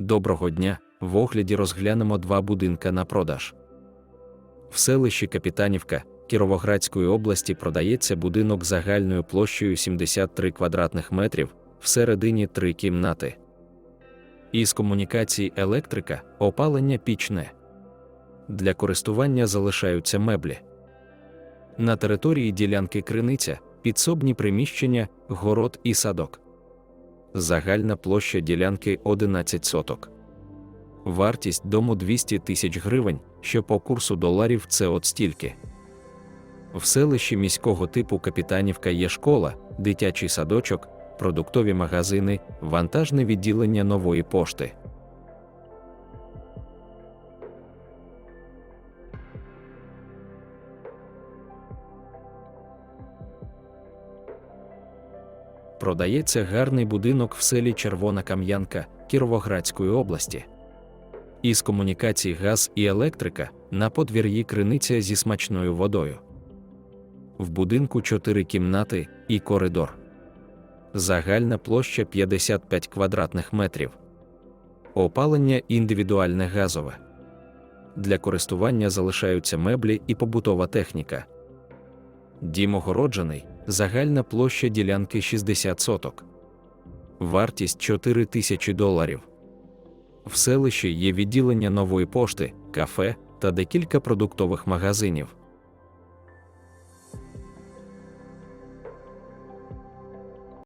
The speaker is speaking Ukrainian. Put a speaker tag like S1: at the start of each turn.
S1: Доброго дня! В огляді розглянемо два будинка на продаж. В селищі Капітанівка Кіровоградської області продається будинок загальною площею 73 квадратних метрів, всередині три кімнати. Із комунікацій електрика, опалення пічне. Для користування залишаються меблі. На території ділянки криниця, підсобні приміщення, город і садок. Загальна площа ділянки 11 соток. Вартість дому 200 тисяч гривень, що по курсу доларів це от стільки. В селищі міського типу Капітанівка є школа, дитячий садочок, продуктові магазини, вантажне відділення нової пошти. Продається гарний будинок в селі Червона Кам'янка Кіровоградської області. Із комунікацій газ і електрика на подвір'ї криниця зі смачною водою. В будинку 4 кімнати і коридор. Загальна площа 55 квадратних метрів. Опалення індивідуальне газове. Для користування залишаються меблі і побутова техніка. Дім огороджений, загальна площа ділянки 60 соток. Вартість 4 тисячі доларів. В селищі є відділення нової пошти, кафе та декілька продуктових магазинів.